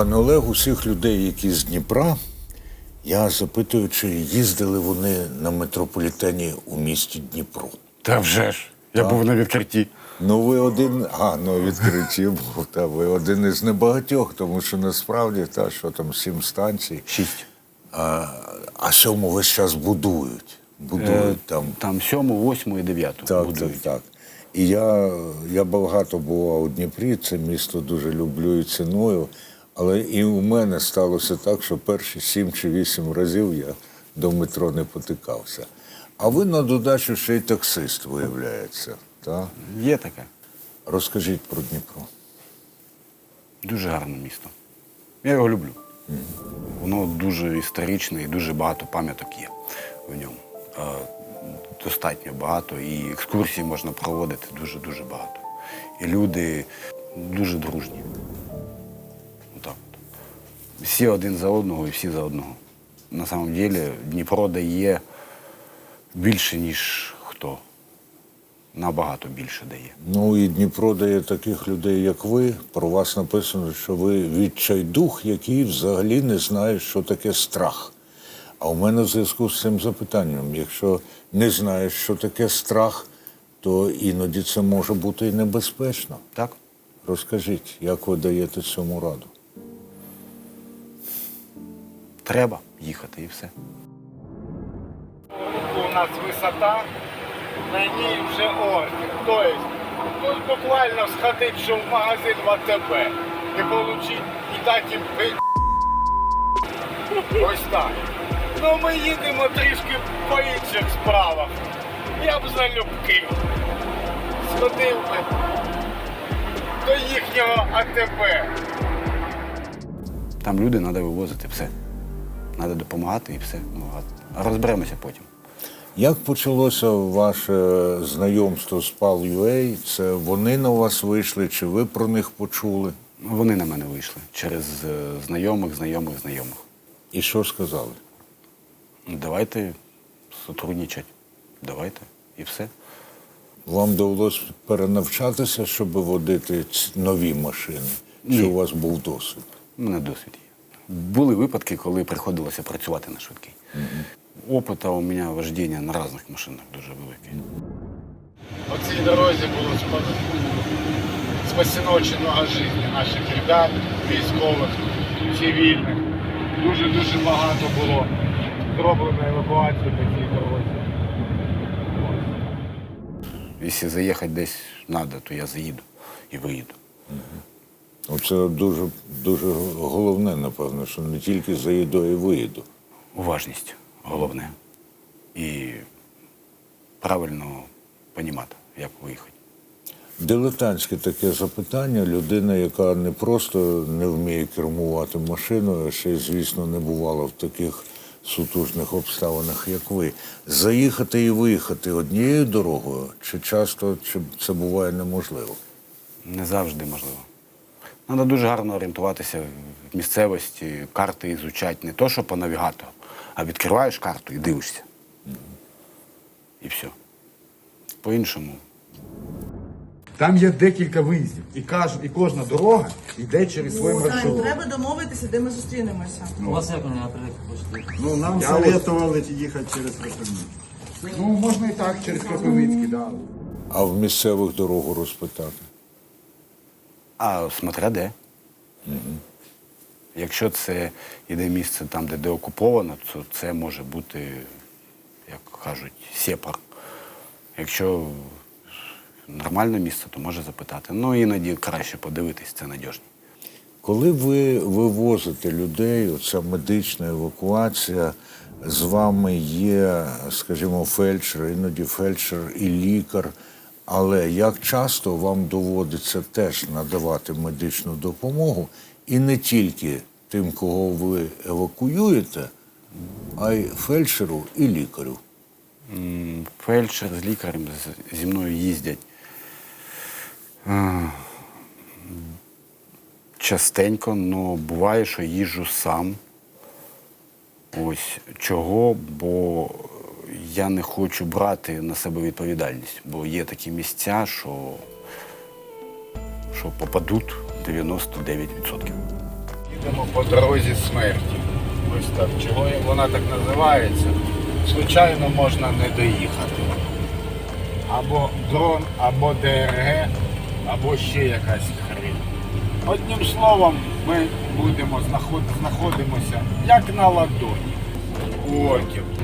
Пане Олег, усіх людей, які з Дніпра, я запитую, чи їздили вони на метрополітені у місті Дніпро. Та вже ж. Я був на відкритті. Ну, ви один, а ну відкриті був, та ви один із небагатьох, тому що насправді та що там сім станцій, Шість. а, а сьому весь час будують. Будують там. Там сьому, восьму і дев'яту Так, будують. так, так. І я, я багато бував у Дніпрі, це місто дуже люблю і ціную. Але і у мене сталося так, що перші сім чи вісім разів я до метро не потикався. А ви на додачу ще й таксист, виявляється. Так? Є таке. Розкажіть про Дніпро. Дуже гарне місто. Я його люблю. Воно дуже історичне і дуже багато пам'яток є в ньому. Е, Достатньо багато, і екскурсії можна проводити дуже-дуже багато. І люди дуже дружні. Всі один за одного і всі за одного. На самом деле Дніпро дає більше, ніж хто. Набагато більше дає. Ну і Дніпро дає таких людей, як ви. Про вас написано, що ви відчайдух, який взагалі не знає, що таке страх. А у мене в зв'язку з цим запитанням: якщо не знаєш, що таке страх, то іноді це може бути і небезпечно. Так? Розкажіть, як ви даєте цьому раду? Треба їхати і все. у нас висота, на ній вже ордер. Тобто тут буквально сходить, що в магазин в АТБ і получить, і дати їм пи- Ось так. Ну ми їдемо трішки по інших справах. Я б залюбки. Сходив би до їхнього АТБ. Там люди треба вивозити все. Треба допомагати і все. Ну, а розберемося потім. Як почалося ваше знайомство з Пал.UA? Це вони на вас вийшли, чи ви про них почули? Вони на мене вийшли через е, знайомих, знайомих, знайомих. І що сказали? Ну, Давайте сотрудничати. Давайте і все. Вам довелось перенавчатися, щоб водити нові машини? Чи Ні. у вас був досвід? У мене досвід є. Були випадки, коли приходилося працювати на швидкій. Опита у мене вождіння на різних машинах дуже великий. По цій дорозі було спасено очень много життів наших ребят, військових, цивільних. Дуже-дуже багато було зроблено евакуації по цій дорозі. Якщо заїхати десь треба, то я заїду і виїду. Оце дуже, дуже головне, напевно, що не тільки заїду, й виїду. Уважність головне. І правильно розуміти, як виїхати. Дилетантське таке запитання. Людина, яка не просто не вміє кермувати машиною, а ще й, звісно, не бувала в таких сутужних обставинах, як ви. Заїхати і виїхати однією дорогою, чи часто чи це буває неможливо? Не завжди можливо. Треба дуже гарно орієнтуватися в місцевості, карти ізучати не то, що по навігатору, а відкриваєш карту і дивишся. І все. По-іншому. Там є декілька виїздів, і каж, і кожна дорога йде через свій Ну, маршрут. Треба домовитися, де ми зустрінемося. У вас як мене наприклад хочете? Ну нам советували їхати через Кропивницький. Ну можна і так, через Кропивницький, да. А в місцевих дорогу розпитати? А смотря де. Якщо це йде місце там, де деокуповано, то це може бути, як кажуть, сепар. Якщо нормальне місце, то може запитати. Ну іноді краще подивитись, це надіжні. Коли ви вивозите людей, оця медична евакуація, з вами є, скажімо, фельдшер, іноді фельдшер і лікар. Але як часто вам доводиться теж надавати медичну допомогу, і не тільки тим, кого ви евакуюєте, а й фельдшеру і лікарю. Фельдшер з лікарем зі мною їздять. Е, Частенько, але буває, що їжджу сам. Ось чого, бо я не хочу брати на себе відповідальність, бо є такі місця, що, що попадуть 99%. Їдемо по дорозі смерті. Ось так. Чого вона так називається? Звичайно, можна не доїхати. Або дрон, або ДРГ, або ще якась хрень. Одним словом, ми будемо знаход... знаходимося як на ладоні у.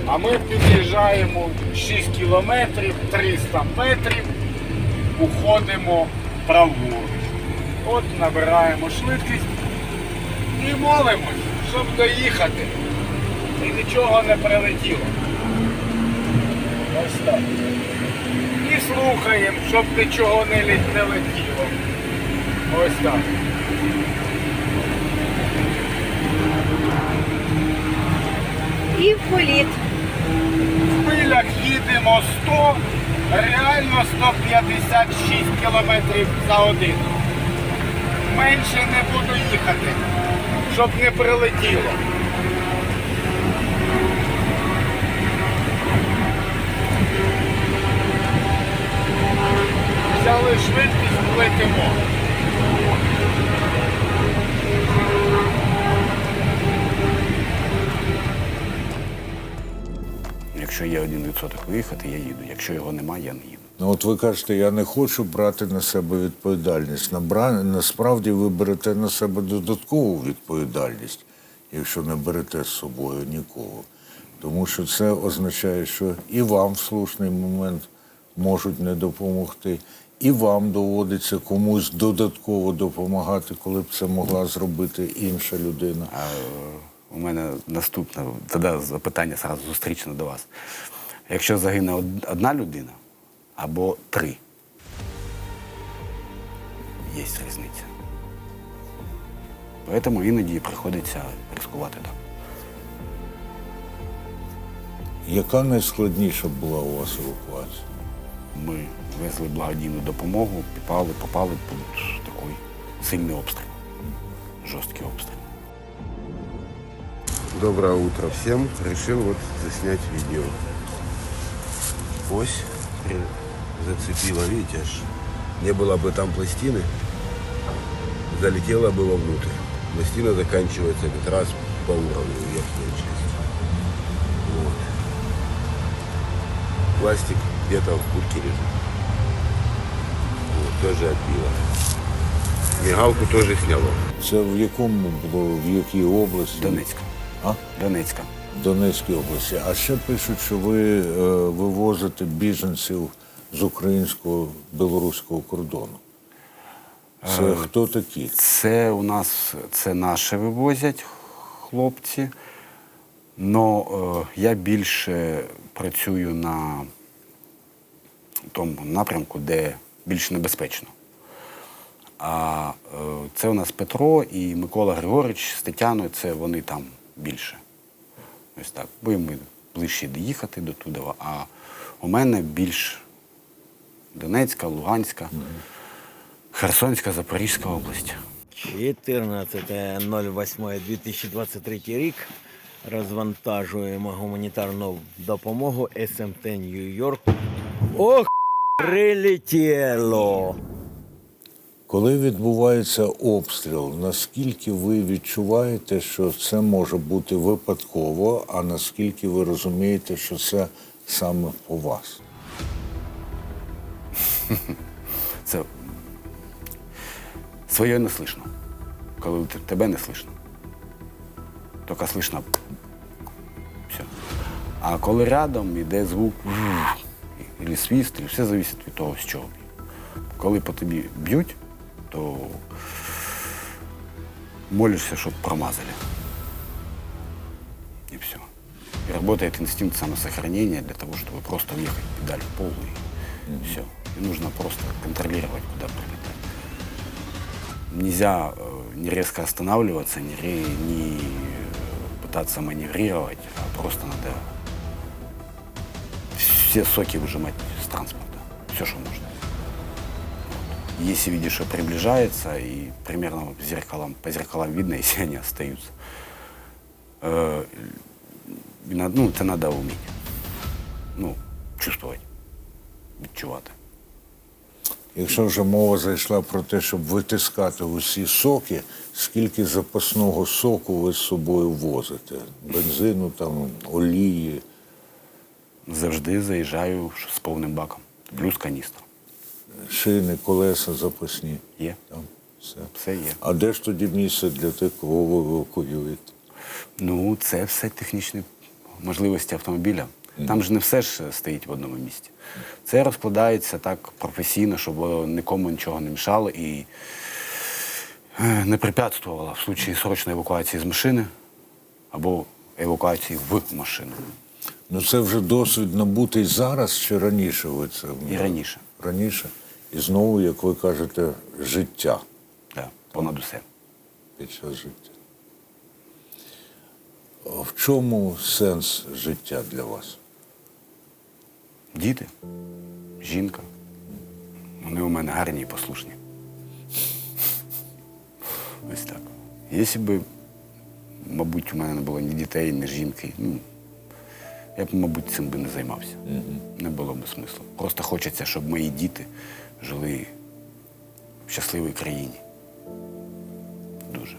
А ми під'їжджаємо 6 кілометрів, 300 метрів, уходимо праворуч. От набираємо швидкість і молимось, щоб доїхати. І нічого не прилетіло. Ось так. І слухаємо, щоб нічого не летіло. Ось так. І в політ. В хвилях їдемо 100, реально 156 кілометрів за годину. Менше не буду їхати, щоб не прилетіло. Взяли швидкість, летимо. Якщо є один відсоток виїхати, я їду. Якщо його немає, я не їду. Ну, от ви кажете, я не хочу брати на себе відповідальність. Набра... Насправді ви берете на себе додаткову відповідальність, якщо не берете з собою нікого. Тому що це означає, що і вам в слушний момент можуть не допомогти, і вам доводиться комусь додатково допомагати, коли б це могла зробити інша людина. У мене наступне тоді запитання зразу зустрічне до вас. Якщо загине одна людина або три, є різниця. Тому іноді приходиться ризикувати так. Яка найскладніша була у вас евакуація? Ми везли благодійну допомогу, попали, попали під такий сильний обстріл, жорсткий обстріл. Доброе утро всем. Решил вот заснять видео. Ось э, зацепила, видите, аж не было бы там пластины, залетела бы вовнутрь. Пластина заканчивается как раз по уровню верхней части. Вот. Пластик где-то в куртке лежит. Вот, тоже отбила. Мигалку тоже сняло. Це в якому було, в якій області? Донецька. А? Донецька. В Донецькій області. А ще пишуть, що ви е, вивозите біженців з українського білоруського кордону. Це хто такі? Це у нас це наші вивозять хлопці. Но е, я більше працюю на тому напрямку, де більш небезпечно. А е, це у нас Петро і Микола Григорович з Тетяною, це вони там більше. Ось так. Бо їм ближче доїхати до туди. А у мене більш Донецька, Луганська, Херсонська, Запорізька область. 14.08.2023 рік розвантажуємо гуманітарну допомогу СМТ Нью-Йорк. Ох, прилетіло! Коли відбувається обстріл, наскільки ви відчуваєте, що це може бути випадково, а наскільки ви розумієте, що це саме по вас? Це своє не слышно. Коли те- тебе не слышно. Тільки слышно. Все. А коли рядом йде звук і свіст, і все залежить від того, з чого б'ють. Коли по тобі б'ють, то молишся, щоб промазали. И все. И работает инстинкт самосохранения для того, чтобы просто въехать педаль в пол и все. И нужно просто контролировать, куда прилетать. Нельзя э, не резко останавливаться, не, ре- не э, пытаться маневрировать, а просто надо все соки выжимать с транспорта. Все, что нужно. Если видишь, что приближается, и примерно зеркалом, по зеркалам видно, если они остаются. Э, ну, це треба вміти. Ну, чувствувати, відчувати. Якщо вже мова зайшла про те, щоб витискати усі соки, скільки запасного соку ви з собою возите? Бензину, там, олії. Завжди заїжджаю з повним баком. Плюс каністра. Шини, колеса запасні. Є. Там все. Все є. А де ж тоді місце для тих, кого ви евакуюєте? Ну, це все технічні можливості автомобіля. Там ж не все ж стоїть в одному місці. Це розкладається так професійно, щоб нікому нічого не мішало і е, не препятствувало в случаї срочної евакуації з машини або евакуації в машину. Ну це вже досвід набутий зараз чи раніше ви це? І раніше. Раніше. І знову, як ви кажете, життя Да, понад усе. під час життя. В чому сенс життя для вас? Діти, жінка. Вони у мене гарні і послушні. Ось так. Якщо б, мабуть, у мене не було ні дітей, ні жінки, ну, я б, мабуть, цим би не займався. Не було б смислу. Просто хочеться, щоб мої діти жили в щасливій країні. Дуже.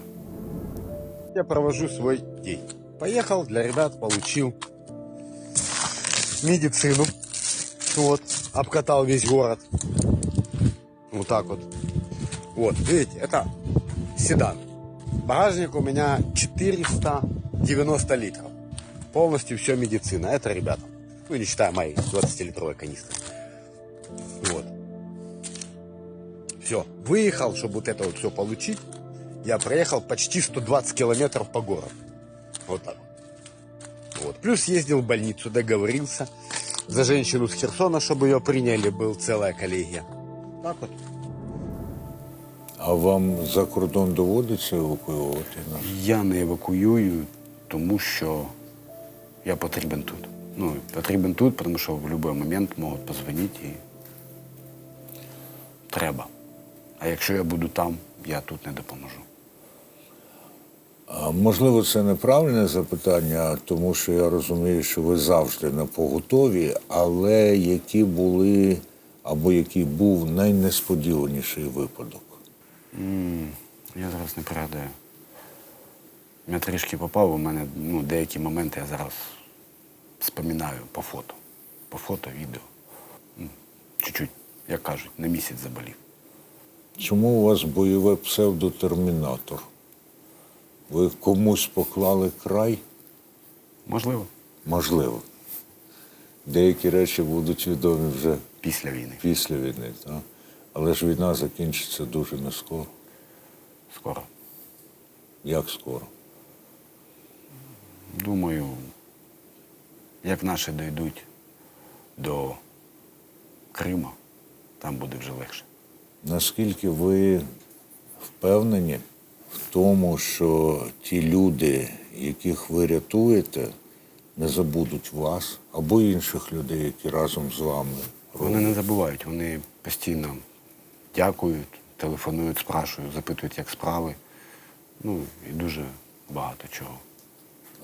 Я провожу свой день. Поехал для ребят, получил медицину. Вот, обкатал весь город. Вот так вот. Вот, видите, это седан. Багажник у меня 490 литров. Полностью все медицина. Это ребята. Ну, не считая моей 20-литровой канистры. Вот. Все. Выехал, чтобы вот это вот все получить. Я проехал почти 120 километров по городу. Вот так. Вот. Плюс ездил в больницу, договорился за женщину с Херсона, чтобы ее приняли, был целая коллегия. Так вот. А вам за кордон доводиться евакуювати? нас? Я не евакуюю, тому що я потрібен тут. Ну, потрібен тут, тому що в будь-який момент можуть позвонити і треба. А якщо я буду там, я тут не допоможу. Можливо, це неправильне запитання, тому що я розумію, що ви завжди на поготові, але які були або який був найнесподіваніший випадок? М, Я зараз не пригадаю. Я трішки попав, у мене ну, деякі моменти я зараз споминаю по фото. По фото, відео. Чуть-чуть, як кажуть, на місяць заболів. Чому у вас бойове псевдотермінатор? Ви комусь поклали край? Можливо, Можливо. Деякі речі будуть відомі вже після війни. після війни, так? але ж війна закінчиться дуже не скоро. Скоро. Як скоро? Думаю, як наші дійдуть до Крима, там буде вже легше. Наскільки ви впевнені в тому, що ті люди, яких ви рятуєте, не забудуть вас або інших людей, які разом з вами Вони не забувають, вони постійно дякують, телефонують, спрашують, запитують, як справи. Ну і дуже багато чого.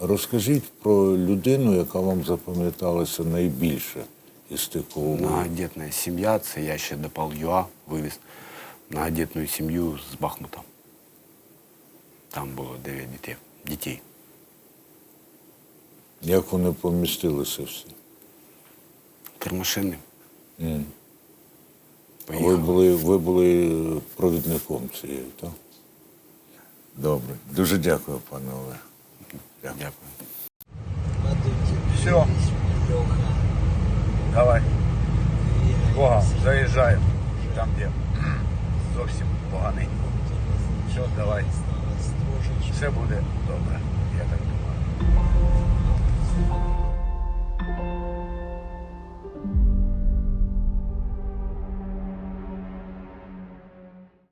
Розкажіть про людину, яка вам запам'яталася найбільше із тих, кого Многодітна сім'я, це я ще до Пал-Юа вивіз многодітну сім'ю з Бахмута. Там було 9 дітей. дітей. як вони помістилися всі. Три машини. А Ви були, ви були провідником цієї, так? Добре. Дуже дякую, пане Олег. Дякую. Все, давай. Бога, заїжджаємо. Там, де зовсім поганий. Все, давай. Все буде добре, я так думаю.